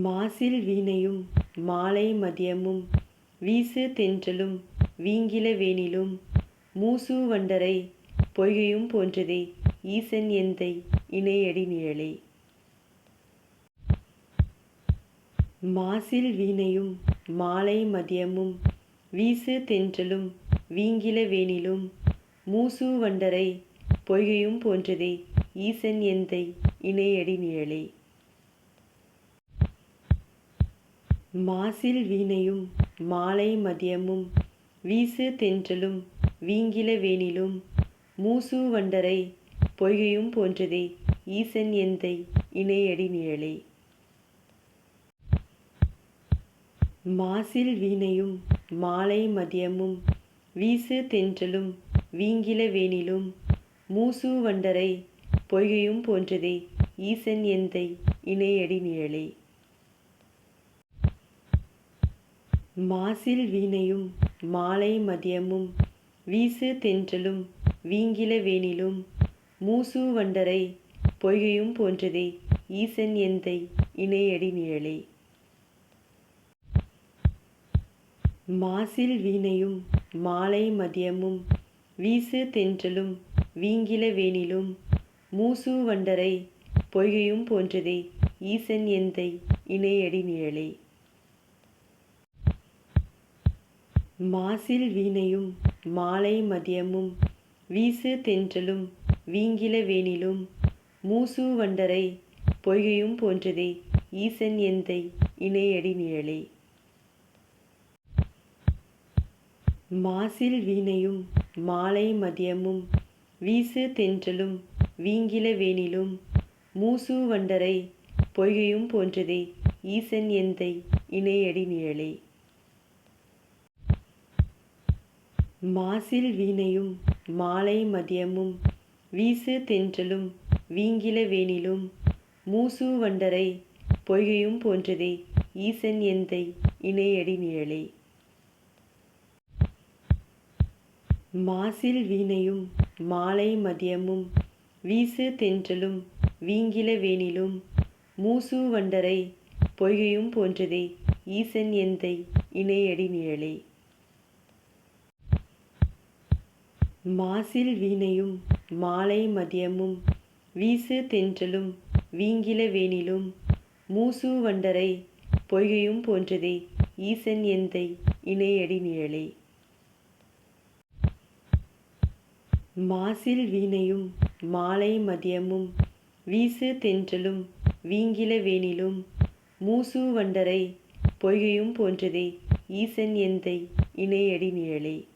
மாசில் வீணையும் மாலை மதியமும் வீசு தென்றலும் வீங்கில வேனிலும் மூசு வண்டரை பொய்கையும் போன்றதே ஈசன் எந்தை இணையடி நிழலே. மாசில் வீணையும் மாலை மதியமும் வீசு தென்றலும் வீங்கில வேனிலும் மூசு வண்டரை பொய்கையும் போன்றதே ஈசன் எந்தை இணையடி நிழலே. மாசில் வீணையும் மாலை மதியமும் வீசு தென்றலும் வீங்கில வேனிலும் மூசு வண்டரை பொய்கையும் போன்றதே ஈசன் எந்தை இணையடி நிழலே. மாசில் வீணையும் மாலை மதியமும் வீசு தென்றலும் வீங்கில வேனிலும் மூசு வண்டரை பொய்கையும் போன்றதே ஈசன் எந்தை இணையடி நிழலே. மாசில் வீணையும் மாலை மதியமும் வீசு தென்றலும் வீங்கில வேனிலும் மூசு வண்டரை பொய்கையும் போன்றதே ஈசன் எந்தை இணையடி நிழலே. மாசில் வீணையும் மாலை மதியமும் வீசு தென்றலும் வீங்கில வேனிலும் மூசு வண்டரை பொய்கையும் போன்றதே ஈசன் எந்தை இணையடி நிழலே. மாசில் வீணையும் மாலை மதியமும் வீசு தென்றலும் வீங்கில வேணிலும் மூசு வண்டரை பொய்கையும் போன்றதே ஈசன் எந்தை இணையடி நிழலே. மாசில் வீணையும் மாலை மதியமும் வீசு தென்றலும் வீங்கில வேணிலும் மூசு வண்டரை பொய்கையும் போன்றதே ஈசன் எந்தை இணையடி நிழலே. மாசில் வீணையும் மாலை மதியமும் வீசு தென்றலும் வீங்கில வேனிலும் மூசு வண்டரை பொய்கையும் போன்றதே ஈசன் எந்தை இணையடி நிழலே. மாசில் வீணையும் மாலை மதியமும் வீசு தென்றலும் வீங்கில வேனிலும் மூசு வண்டரை பொய்கையும் போன்றதே ஈசன் எந்தை இணையடி நிழலே. மாசில் வீணையும் மாலை மதியமும் வீசு தென்றலும் வீங்கில வேனிலும் மூசு வண்டரை பொய்கையும் போன்றதே ஈசன் எந்தை இணையடி நிழலே. மாசில் வீணையும் மாலை மதியமும் வீசு தென்றலும் வீங்கில வேனிலும் மூசு வண்டரை பொய்கையும் போன்றதே ஈசன் எந்தை இணையடி நிழலே.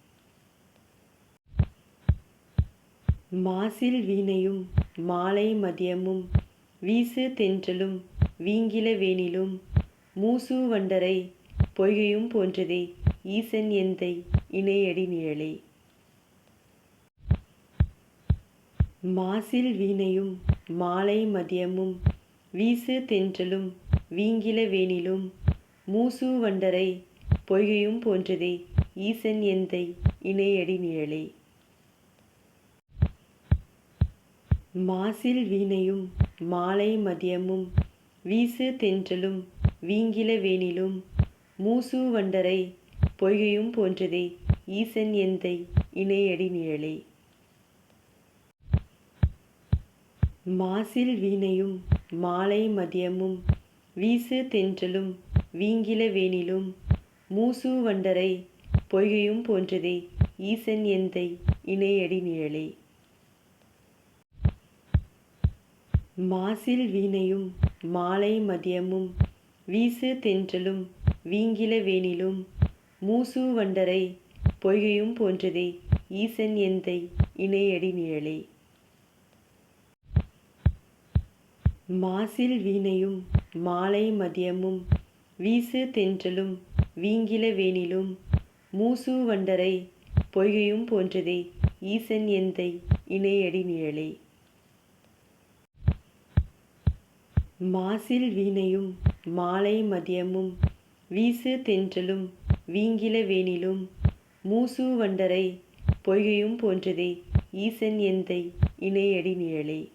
மாசில் வீணையும் மாலை மதியமும் வீசு தென்றலும் வீங்கில வேனிலும் மூசு வண்டரை பொய்கையும் போன்றதே ஈசன் எந்தை இணையடி நிழலே. மாசில் வீணையும் மாலை மதியமும் வீசு தென்றலும் வீங்கில வேனிலும் மூசு வண்டரை பொய்கையும் போன்றதே ஈசன் எந்தை இணையடி நிழலே. மாசில் வீணையும் மாலை மதியமும் வீசு தென்றலும் வீங்கில வேனிலும் மூசு வண்டரை பொய்கையும் போன்றதே ஈசன் எந்தை இணையடி நிழலே. மாசில் வீணையும் மாலை மதியமும் வீசு தென்றலும் வீங்கில வேனிலும் மூசு வண்டரை பொய்கையும் போன்றதே ஈசன் எந்தை இணையடி நிழலே. மாசில் வீணையும் மாலை மதியமும் வீசு தென்றலும் வீங்கில வேனிலும் மூசு வண்டரை பொய்கையும் போன்றதே ஈசன் எந்தை இணையடி நிழலே. மாசில் வீணையும் மாலை மதியமும் வீசு தென்றலும் வீங்கில வேனிலும் மூசு வண்டரை பொய்கையும் போன்றதே ஈசன் எந்தை இணையடி நிழலே. மாசில் வீணையும் மாலை மதியமும் வீசு தென்றலும் வீங்கில வேனிலும் மூசு வண்டரை பொய்கையும் போன்றதே ஈசன் எந்தை இணையடி நிழலே.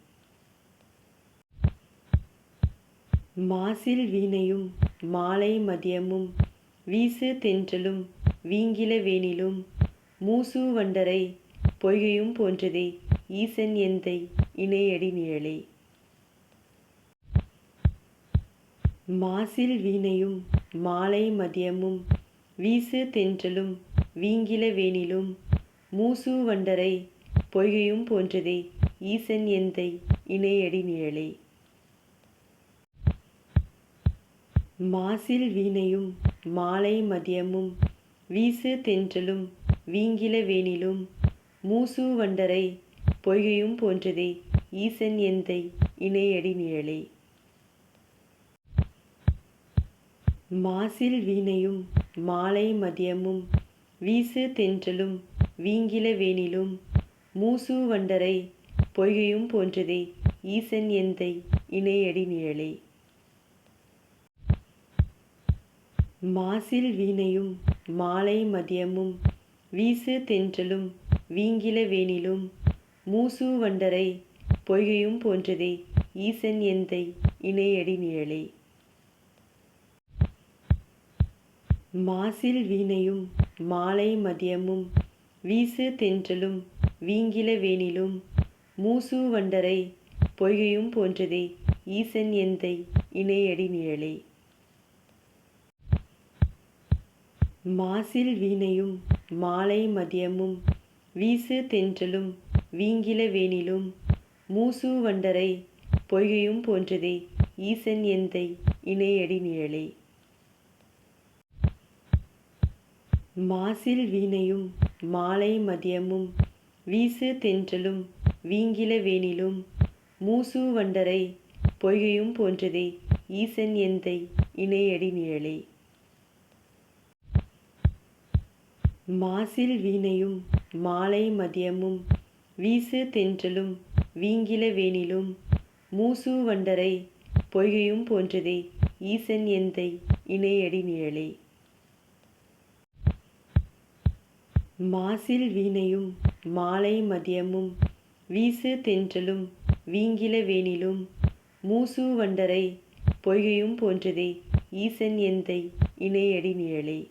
மாசில் வீணையும் மாலை மதியமும் வீசு தென்றலும் வீங்கில வேனிலும் மூசு வண்டரை பொய்கையும் போன்றதே ஈசன் எந்தை இணையடி நிழலே. மாசில் வீணையும் மாலை மதியமும் வீசு தென்றலும் வீங்கில வேனிலும் மூசு வண்டரை பொய்கையும் போன்றதே ஈசன் எந்தை இணையடி நிழலே. மாசில் வீணையும் மாலை மதியமும் வீசு தென்றலும் வீங்கில வேனிலும் மூசு வண்டரை பொய்கையும் போன்றதே ஈசன் எந்தை இணையடி நிழலே. மாசில் வீணையும் மாலை மதியமும் வீசு தென்றலும் வீங்கில வேனிலும் மூசு வண்டரை பொய்கையும் போன்றதே ஈசன் எந்தை இணையடி நிழலே. மாசில் வீணையும் மாலை மதியமும் வீசு தென்றலும் வீங்கில வேனிலும் மூசு வண்டரை பொய்கையும் போன்றதே ஈசன் எந்தை இணையடி நிழலே. மாசில் வீணையும் மாலை மதியமும் வீசு தென்றலும் வீங்கில வேனிலும் மூசு வண்டரை பொய்கையும் போன்றதே ஈசன் எந்தை இணையடி நிழலே. மாசில் வீணையும் மாலை மதியமும் வீசு தென்றலும் வீங்கில வேனிலும் மூசு வண்டரை பொய்கையும் போன்றதே ஈசன் எந்தை இணையடி நிழலே. மாசில் வீணையும் மாலை மதியமும் வீசு தென்றலும் வீங்கில வேனிலும் மூசு வண்டரை பொய்கையும் போன்றதே ஈசன் எந்தை இணையடி நிழலே. மாசில் வீணையும் மாலை மதியமும் வீசு தென்றலும் வீங்கில வேனிலும் மூசு வண்டரை பொய்கையும் போன்றதே ஈசன் எந்தை இணையடி நிழலே. மாசில் வீணையும் மாலை மதியமும் வீசு தென்றலும் வீங்கில வேனிலும் மூசு வண்டரை பொய்கையும் போன்றதே ஈசன் எந்தை இணையடி நிழலே.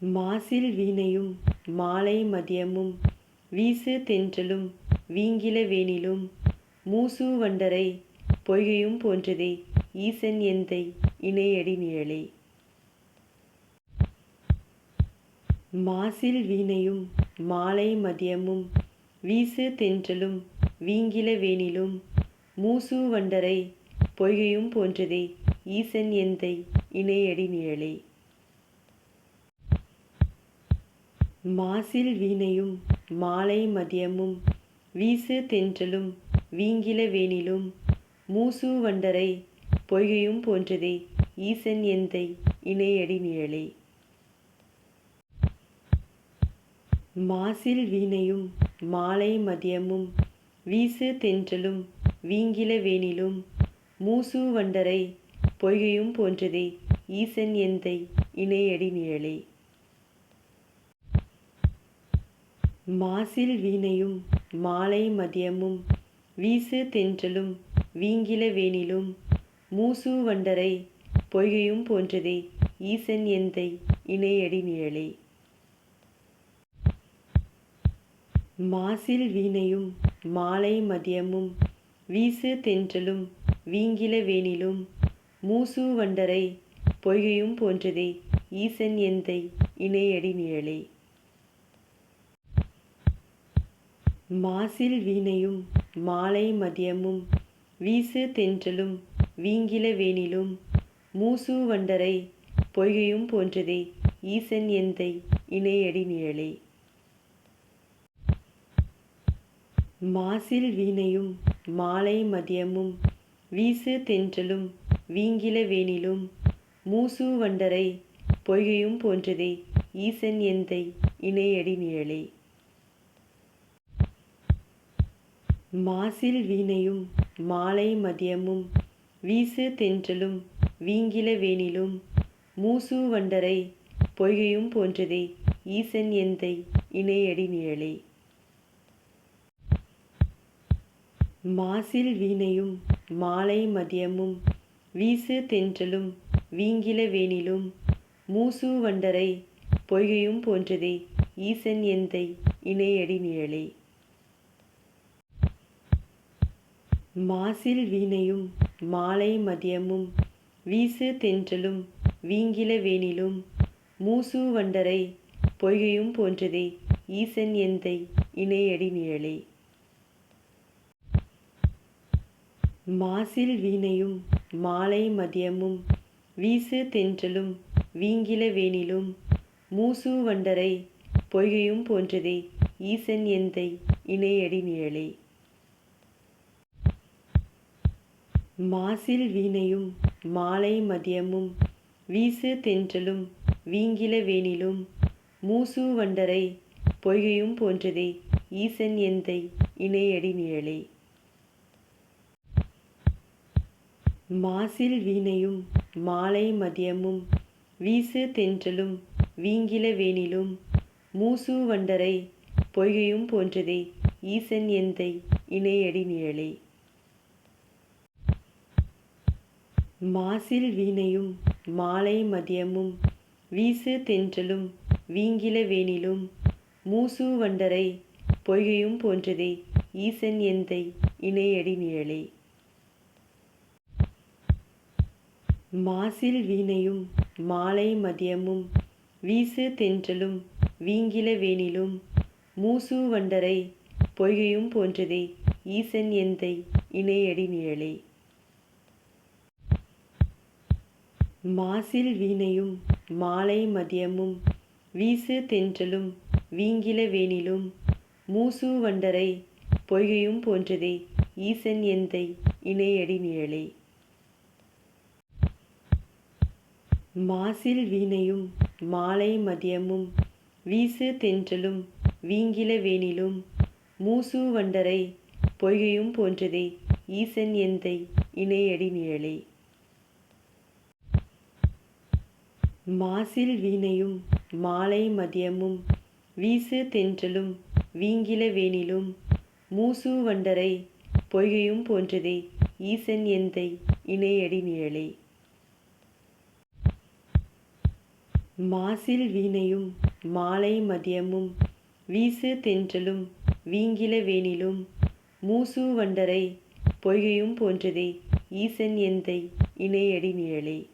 மாசில் வீணையும் மாலை மதியமும் வீசு தென்றலும் வீங்கில வேனிலும் மூசு வண்டரை பொய்கையும் போன்றதே ஈசன் எந்தை இணையடி நிழலே. மாசில் வீணையும் மாலை மதியமும் வீசு தென்றலும் வீங்கில வேனிலும் மூசு வண்டரை பொய்கையும் போன்றதே ஈசன் எந்தை இணையடி நிழலே. மாசில் வீணையும் மாலை மதியமும் வீசு தென்றலும் வீங்கில வேனிலும் மூசு வண்டரை பொய்கையும் போன்றதே ஈசன் எந்தை இணையடி நிழலே. மாசில் வீணையும் மாலை மதியமும் வீசு தென்றலும் வீங்கில வேனிலும் மூசு வண்டரை பொய்கையும் போன்றதே ஈசன் எந்தை இணையடி நிழலே. மாசில் வீணையும் மாலை மதியமும் வீசு தென்றலும் வீங்கில வேனிலும் மூசு வண்டரை பொய்கையும் போன்றதே ஈசன் எந்தை இணையடி நிழலே. மாசில் வீணையும் மாலை மதியமும் வீசு தென்றலும் வீங்கில வேனிலும் மூசு வண்டரை பொய்கையும் போன்றதே ஈசன் எந்தை இணையடி நிழலே. மாசில் வீணையும் மாலை மதியமும் வீசு தென்றலும் வீங்கில வேனிலும் மூசு வண்டரை பொய்கையும் போன்றதே ஈசன் எந்தை இணையடி நிழலே. மாசில் வீணையும் மாலை மதியமும் வீசு தென்றலும் வீங்கில வேணிலும் மூசு வண்டரை பொய்கையும் போன்றதே ஈசன் எந்தை இணையடி நிழலே. மாசில் வீணையும் மாலை மதியமும் வீசு தென்றலும் வீங்கில வேணிலும் மூசு வண்டரை பொய்கையும் போன்றதே ஈசன் எந்தை இணையடி நிழலே. மாசில் வீணையும் மாலை மதியமும் வீசு தென்றலும் வீங்கில வேனிலும் மூசு வண்டரை பொய்கையும் போன்றதே ஈசன் எந்தை இணையடி நிழலே. மாசில் வீணையும் மாலை மதியமும் வீசு தென்றலும் வீங்கில வேனிலும் மூசு வண்டரை பொய்கையும் போன்றதே ஈசன் எந்தை இணையடி நிழலே. மாசில் வீணையும் மாலை மதியமும் வீசு தென்றலும் வீங்கில வேனிலும் மூசு வண்டரை பொய்கையும் போன்றதே ஈசன் எந்தை இணையடி நிழலே. மாசில் வீணையும் மாலை மதியமும் வீசு தென்றலும் வீங்கில வேனிலும் மூசு வண்டரை பொய்கையும் போன்றதே ஈசன் எந்தை இணையடி நிழலே. மாசில் வீணையும் மாலை மதியமும் வீசு தென்றலும் வீங்கில வேனிலும் மூசு வண்டரை பொய்கையும் போன்றதே ஈசன் எந்தை இணையடி நிழலே. மாசில் வீணையும் மாலை மதியமும் வீசு தென்றலும் வீங்கில வேனிலும் மூசு வண்டரை பொய்கையும் போன்றதே ஈசன் எந்தை இணையடி நிழலே. மாசில் வீணையும் மாலை மதியமும் வீசு தென்றலும் வீங்கில வேனிலும் மூசு வண்டரை பொய்கையும் போன்றதே ஈசன் எந்தை இணையடி நிழலே. மாசில் வீணையும் மாலை மதியமும் வீசு தென்றலும் வீங்கில வேனிலும் மூசு வண்டரை பொய்கையும் போன்றதே ஈசன் எந்தை இணையடி நிழலே. மாசில் வீணையும் மாலை மதியமும் வீசு தென்றலும் வீங்கில வேனிலும் மூசு வண்டரை பொய்கையும் போன்றதே ஈசன் எந்தை இணையடி நிழலே. மாசில் வீணையும் மாலை மதியமும் வீசு தென்றலும் வீங்கில வேனிலும் மூசு வண்டரை பொய்கையும் போன்றதே ஈசன் எந்தை இணையடி நிழலே. மாசில் வீணையும் மாலை மதியமும் வீசு தென்றலும் வீங்கில வேனிலும் மூசு வண்டரை பொய்கையும் போன்றதே ஈசன் எந்தை இணையடி நிழலே.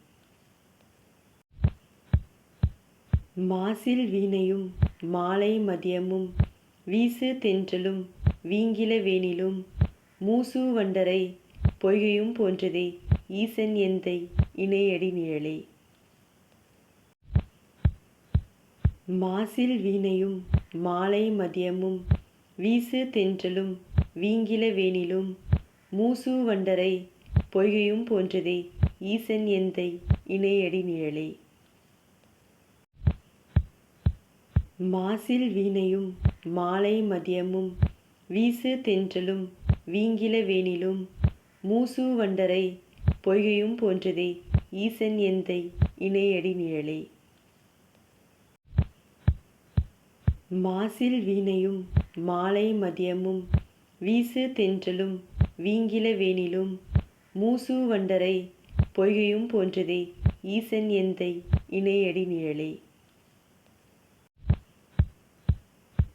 மாசில் வீணையும் மாலை மதியமும் வீசு தென்றலும் வீங்கில வேனிலும் மூசு வண்டரை பொய்கையும் போன்றதே ஈசன் எந்தை இணையடி நிழலே. மாசில் வீணையும் மாலை மதியமும் வீசு தென்றலும் வீங்கில வேனிலும் மூசு வண்டரை பொய்கையும் போன்றதே ஈசன் எந்தை இணையடி நிழலே. மாசில் வீணையும் மாலை மதியமும் வீசு தென்றலும் வீங்கில வேனிலும் மூசு வண்டரை பொய்கையும் போன்றதே ஈசன் எந்தை இணையடி நிழலே. மாசில் வீணையும் மாலை மதியமும் வீசு தென்றலும் வீங்கில வேனிலும் மூசு வண்டரை பொய்கையும் போன்றதே ஈசன் எந்தை இணையடி நிழலே.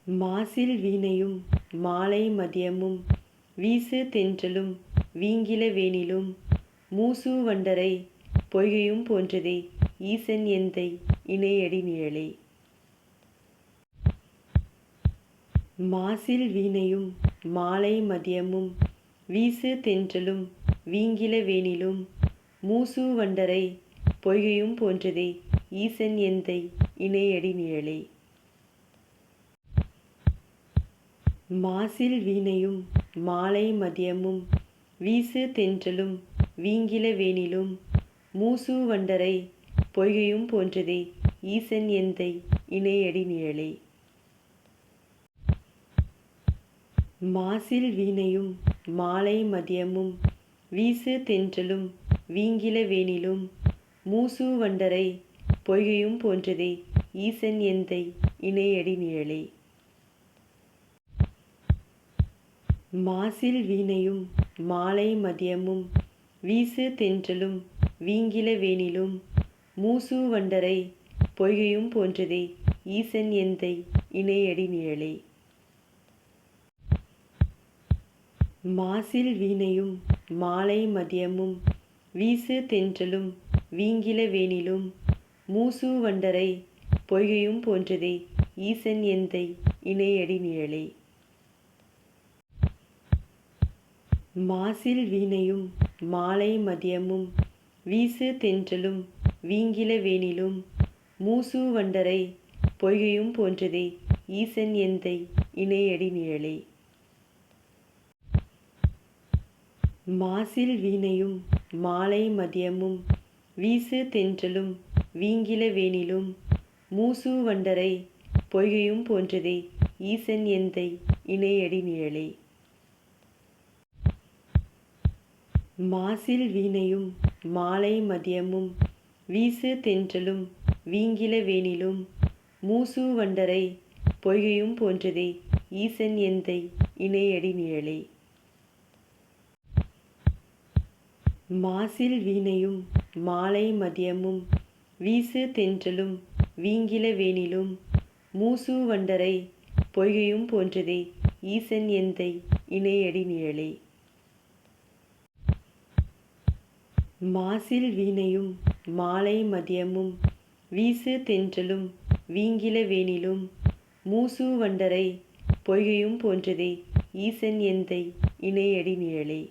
மாசில் வீணையும் மாலை மதியமும் வீசு தென்றலும் வீங்கில வேனிலும் மூசு வண்டரை பொய்கையும் போன்றதே ஈசன் எந்தை இணையடி நிழலே. மாசில் வீணையும் மாலை மதியமும் வீசு தென்றலும் வீங்கில வேனிலும் மூசு வண்டரை பொய்கையும் போன்றதே ஈசன் எந்தை இணையடி நிழலே. மாசில் வீணையும் மாலை மதியமும் வீசு தென்றலும் வீங்கில வேனிலும் மூசு வண்டரை பொய்கையும் போன்றதே ஈசன் எந்தை இணையடி நிழலே. மாசில் வீணையும் மாலை மதியமும் வீசு தென்றலும் வீங்கில வேணிலும் மூசு வண்டரை பொய்கையும் போன்றதே ஈசன் எந்தை இணையடி நிழலே. மாசில் வீணையும் மாலை மதியமும் வீசு தென்றலும் வீங்கில வேனிலும் மூசு வண்டரை பொய்கையும் போன்றதே ஈசன் எந்தை இணையடி நிழலே. மாசில் வீணையும் மாலை மதியமும் வீசு தென்றலும் வீங்கில வேனிலும் மூசு வண்டரை பொய்கையும் போன்றதே ஈசன் எந்தை இணையடி நிழலே. மாசில் வீணையும் மாலை மதியமும் வீசு தென்றலும் வீங்கில வேனிலும் மூசு வண்டரை பொய்கையும் போன்றதே ஈசன் எந்தை இணையடி நிழலே. மாசில் வீணையும் மாலை மதியமும் வீசு தென்றலும் வீங்கில வேனிலும் மூசு வண்டரை பொய்கையும் போன்றதே ஈசன் எந்தை இணையடி நிழலே. மாசில் வீணையும் மாலை மதியமும் வீசு தென்றலும் வீங்கில வேனிலும் மூசு வண்டரை பொய்கையும் போன்றதே ஈசன் எந்தை இணையடி நிழலே. மாசில் வீணையும் மாலை மதியமும் வீசு தென்றலும் வீங்கில வேனிலும் மூசு வண்டரை பொய்கையும் போன்றதே ஈசன் எந்தை இணையடி நிழலே. மாசில் வீணையும் மாலை மதியமும் வீசு தென்றலும் வீங்கில வேனிலும் மூசு வண்டரை பொய்கையும் போன்றதே ஈசன் எந்தை இணையடி நிழலே.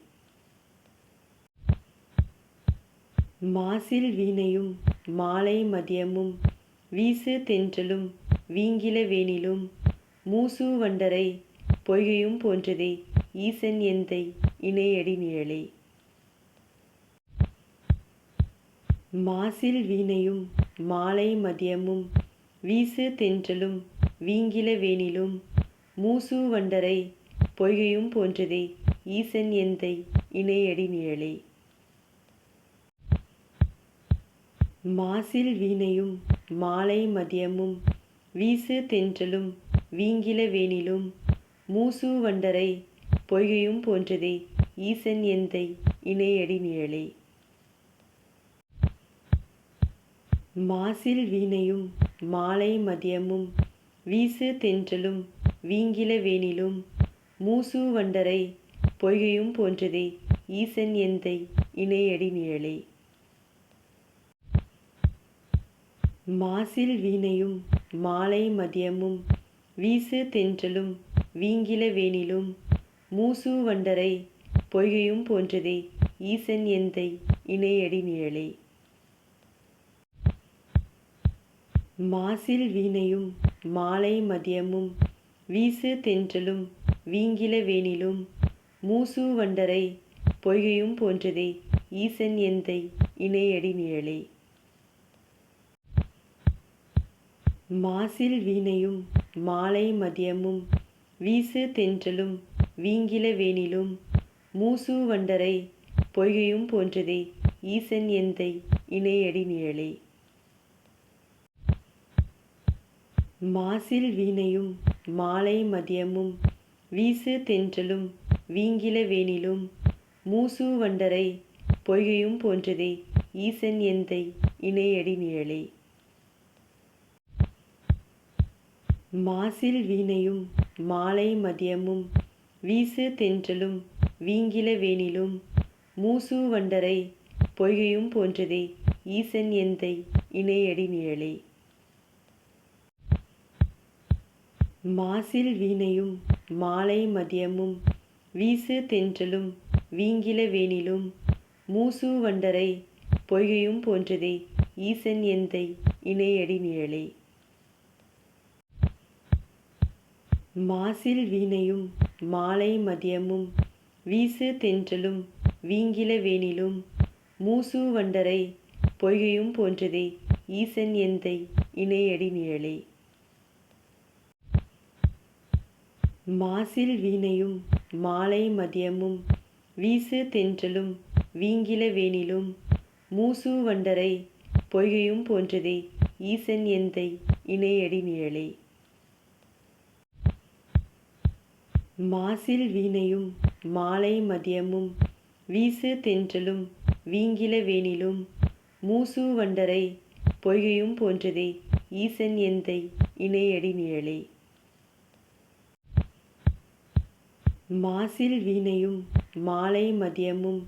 மாசில் வீணையும் மாலை மதியமும் வீசு தென்றலும் வீங்கில வேணிலும் மூசு வண்டரை பொய்கையும் போன்றதே ஈசன் எந்தை இணையடி நிழலே. மாசில் வீணையும் மாலை மதியமும் வீசு தென்றலும் வீங்கில வேணிலும் மூசு வண்டரை பொய்கையும் போன்றதே ஈசன் எந்தை இணையடி நிழலே. மாசில் வீணையும் மாலை மதியமும் வீசு தென்றலும் வீங்கில வேனிலும் மூசு வண்டரை பொய்கையும் போன்றதே ஈசன் எந்தை இணையடி நிழலே. மாசில் வீணையும் மாலை மதியமும் வீசு தென்றலும் வீங்கில வேனிலும் மூசு வண்டரை பொய்கையும் போன்றதே ஈசன் எந்தை இணையடி நிழலே. மாசில் வீணையும் மாலை மதியமும் வீசு தென்றலும் வீங்கில வேனிலும் மூசு வண்டரை பொய்கையும் போன்றதே ஈசன் எந்தை இணையடி நிழலே. மாசில் வீணையும் மாலை மதியமும் வீசு தென்றலும் வீங்கில வேனிலும் மூசு வண்டரை பொய்கையும் போன்றதே ஈசன் எந்தை இணையடி நிழலே. மாசில் வீணையும் மாலை மதியமும் வீசு தென்றலும் வீங்கில வேனிலும் மூசு வண்டரை பொய்கையும் போன்றதே ஈசன் எந்தை இணையடி நிழலே. மாசில் வீணையும் மாலை மதியமும் வீசு தென்றலும் வீங்கில வேனிலும் மூசு வண்டரை பொய்கையும் போன்றதே ஈசன் எந்தை இணையடி நிழலே. மாசில் வீணையும் மாலை மதியமும் வீசு தென்றலும் வீங்கில வேனிலும் மூசு வண்டரை பொய்கையும் போன்றதே ஈசன் எந்தை இணையடி நிழலே. மாசில் வீணையும் மாலை மதியமும் வீசு தென்றலும் வீங்கில வேனிலும் மூசு வண்டரை பொய்கையும் போன்றதே ஈசன் எந்தை இணையடி நிழலே. மாசில் வீணையும் மாலை மதியமும் வீசு தென்றலும் வீங்கில வேனிலும் மூசு வண்டரை பொய்கையும் போன்றதே ஈசன் எந்தை இணையடி நிழலே. மாசில் வீணையும் மாலை மதியமும் வீசு தென்றலும் வீங்கில வேனிலும் மூசு வண்டரை பொய்கையும் போன்றதே ஈசன் எந்தை இணையடி நிழலே. மாசில் வீணையும் மாலை மதியமும் வீசு தென்றலும் வீங்கில வேனிலும் மூசு வண்டரை பொய்கையும் போன்றதே ஈசன் எந்தை இணையடி நிழலே. மாசில் வீணையும் மாலை மதியமும்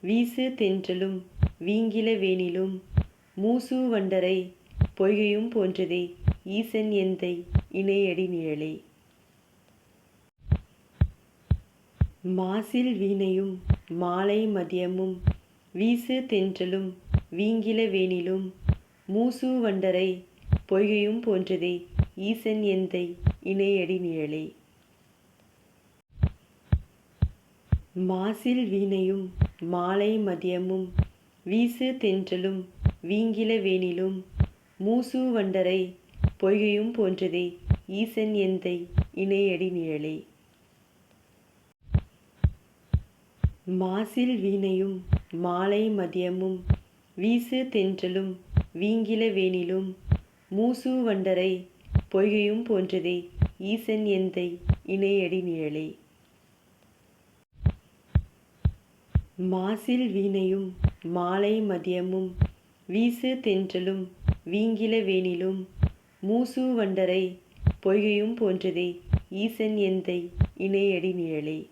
வீசு தென்றலும் வீங்கில வேனிலும் மூசு வண்டரை பொய்கையும் போன்றதே ஈசன் எந்தை இணையடி நிழலே. மாசில் வீணையும் மாலை மதியமும் வீசு தென்றலும் வீங்கில வேணிலும் மூசு வண்டரை பொய்கையும் போன்றதே ஈசன் எந்தை இணையடி நிழலே. மாசில் வீணையும் மாலை மதியமும் வீசு தென்றலும் வீங்கில வேணிலும் மூசு வண்டரை பொய்கையும் போன்றதே ஈசன் எந்தை இணையடி நிழலே. மாசில் வீணையும் மாலை மதியமும் வீசு தென்றலும் வீங்கில வேனிலும் மூசு வண்டரை பொய்கையும் போன்றதே ஈசன் எந்தை இணையடி நிழலே. மாசில் வீணையும் மாலை மதியமும் வீசு தென்றலும் வீங்கில வேனிலும் மூசு வண்டரை பொய்கையும் போன்றதே ஈசன் எந்தை இணையடி நிழலே.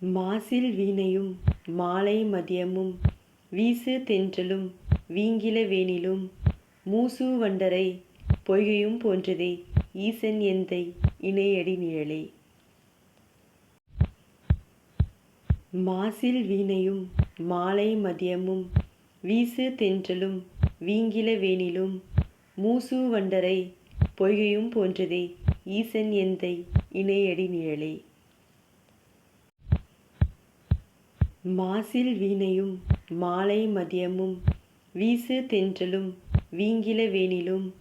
மாசில் வீணையும் மாலை மதியமும் வீசு தென்றலும் வீங்கில வேனிலும் மூசு வண்டரை பொய்கையும் போன்றதே ஈசன் எந்தை இணையடி நிழலே. மாசில் வீணையும் மாலை மதியமும் வீசு தென்றலும் வீங்கில வேனிலும் மூசு வண்டரை பொய்கையும் போன்றதே ஈசன் எந்தை இணையடி நிழலே. மாசில் வீணையும் மாலை மதியமும் வீசு தென்றலும் வீங்கில வேணிலும்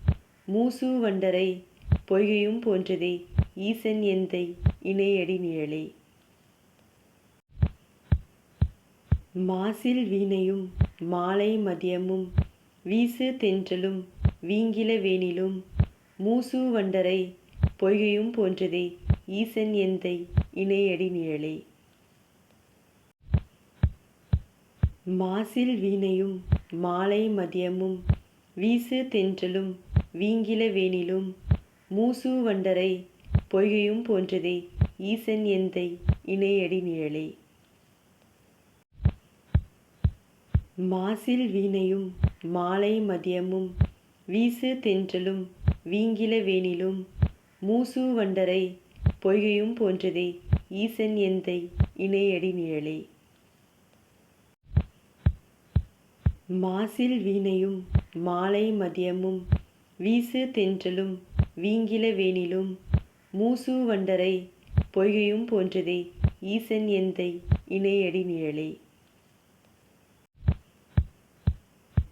மூசு வண்டரை பொய்கையும் போன்றதே ஈசன் எந்தை இணையடி நிழலே. மாசில் வீணையும் மாலை மதியமும் வீசு தென்றலும் வீங்கில வேணிலும் மூசு வண்டரை பொய்கையும் போன்றதே ஈசன் எந்தை இணையடி நிழலே. மாசில் வீணையும் மாலை மதியமும் வீசு தென்றலும் வீங்கில வேனிலும் மூசு வண்டரை பொய்கையும் போன்றதே ஈசன் எந்தை இணையடி நிழலே. மாசில் வீணையும் மாலை மதியமும் வீசு தென்றலும் வீங்கில வேனிலும் மூசு வண்டரை பொய்கையும் போன்றதே ஈசன் எந்தை இணையடி நிழலே. மாசில் வீணையும் மாலை மதியமும் வீசு தென்றலும் வீங்கில வேனிலும் மூசு வண்டரை பொய்கையும் போன்றதே ஈசன் எந்தை இணையடி நிழலே.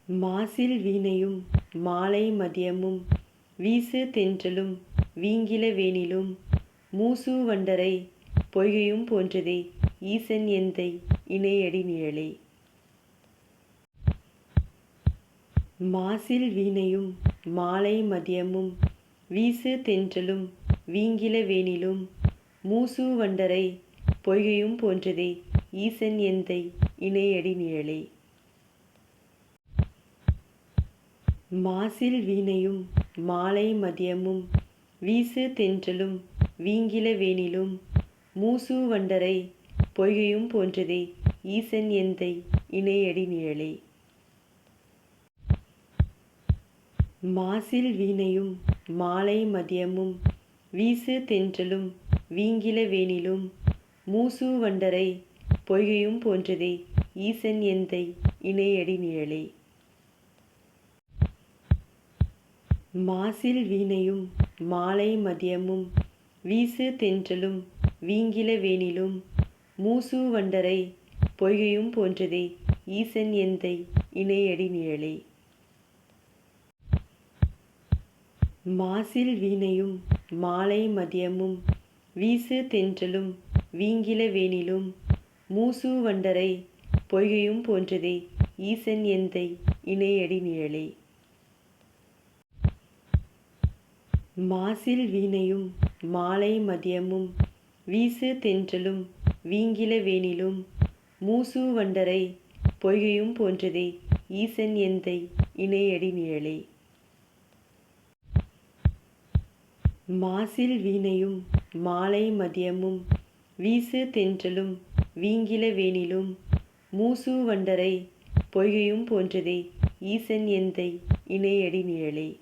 மாசில் வீணையும் மாலை மதியமும் வீசு தென்றலும் வீங்கில வேனிலும் மூசு வண்டரை பொய்கையும் போன்றதே ஈசன் எந்தை இணையடி நிழலே. மாசில் வீணையும் மாலை மதியமும் வீசு தென்றலும் வீங்கில வேனிலும் மூசு வண்டரை பொய்கையும் போன்றதே ஈசன் எந்தை இணையடி நிழலே. மாசில் வீணையும் மாலை மதியமும் வீசு தென்றலும் வீங்கில வேனிலும் மூசு வண்டரை பொய்கையும் போன்றதே ஈசன் எந்தை இணையடி நிழலே. மாசில் வீணையும் மாலை மதியமும் வீசு தென்றலும் வீங்கில வேனிலும் மூசு வண்டரை பொய்கையும் போன்றதே ஈசன் எந்தை இணையடி நிழலே. மாசில் வீணையும் மாலை மதியமும் வீசு தென்றலும் வீங்கில வேனிலும் மூசு வண்டரை பொய்கையும் போன்றதே ஈசன் எந்தை இணையடி நிழலே. மாசில் வீணையும் மாலை மதியமும் வீசு தென்றலும் வீங்கில வேனிலும் மூசு வண்டரை பொய்கையும் போன்றதே ஈசன் எந்தை இணையடி நிழலே. மாசில் வீணையும் மாலை மதியமும் வீசு தென்றலும் வீங்கில வேனிலும் மூசு வண்டரை பொய்கையும் போன்றதே ஈசன் எந்தை இணையடி நிழலே. மாசில் வீணையும் மாலை மதியமும் வீசு தென்றலும் வீங்கில வேனிலும் மூசு வண்டரை பொய்கையும் போன்றதே ஈசன் எந்தை இணையடி நிழலே.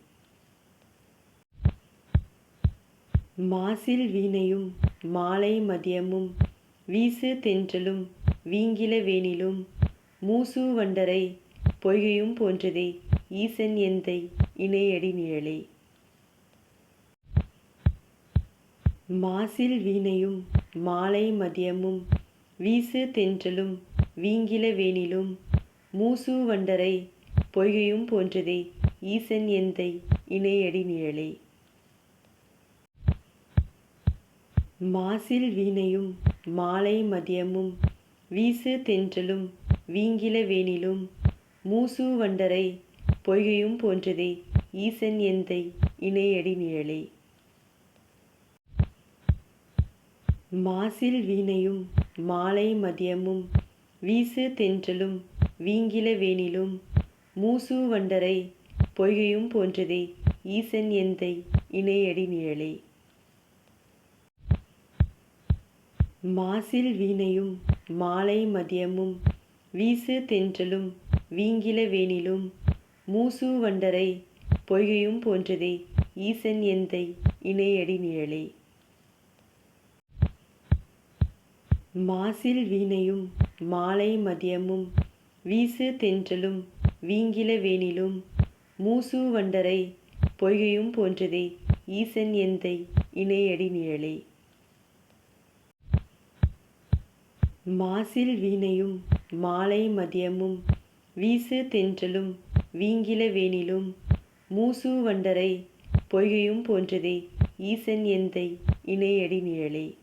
மாசில் வீணையும் மாலை மதியமும் வீசு தென்றலும் வீங்கில வேனிலும் மூசு வண்டரை பொய்கையும் போன்றதே ஈசன் எந்தை இணையடி நிழலே. மாசில் வீணையும் மாலை மதியமும் வீசு தென்றலும் வீங்கில வேனிலும் மூசு வண்டரை பொய்கையும் போன்றதே ஈசன் எந்தை இணையடி நிழலே. மாசில் வீணையும் மாலை மதியமும் வீசு தென்றலும் வீங்கில வேனிலும் மூசு வண்டரை பொய்கையும் போன்றதே ஈசன் எந்தை இணையடி நிழலே. மாசில் வீணையும் மாலை மதியமும் வீசு தென்றலும் வீங்கில வேனிலும் மூசு வண்டரை பொய்கையும் போன்றதே ஈசன் எந்தை இணையடி நிழலே. மாசில் வீணையும் மாலை மதியமும் வீசு தென்றலும் வீங்கில வேனிலும் மூசு வண்டரை பொய்கையும் போன்றதே ஈசன் எந்தை இணையடி நிழலே. மாசில் வீணையும் மாலை மதியமும் வீசு தென்றலும் வீங்கில வேனிலும் மூசு வண்டரை பொய்கையும் போன்றதே ஈசன் எந்தை இணையடி நிழலே. மாசில் வீணையும் மாலை மதியமும் வீசு தென்றலும் வீங்கில வேனிலும் மூசு வண்டரை பொய்கையும் போன்றதே ஈசன் எந்தை இணையடி நிழலே.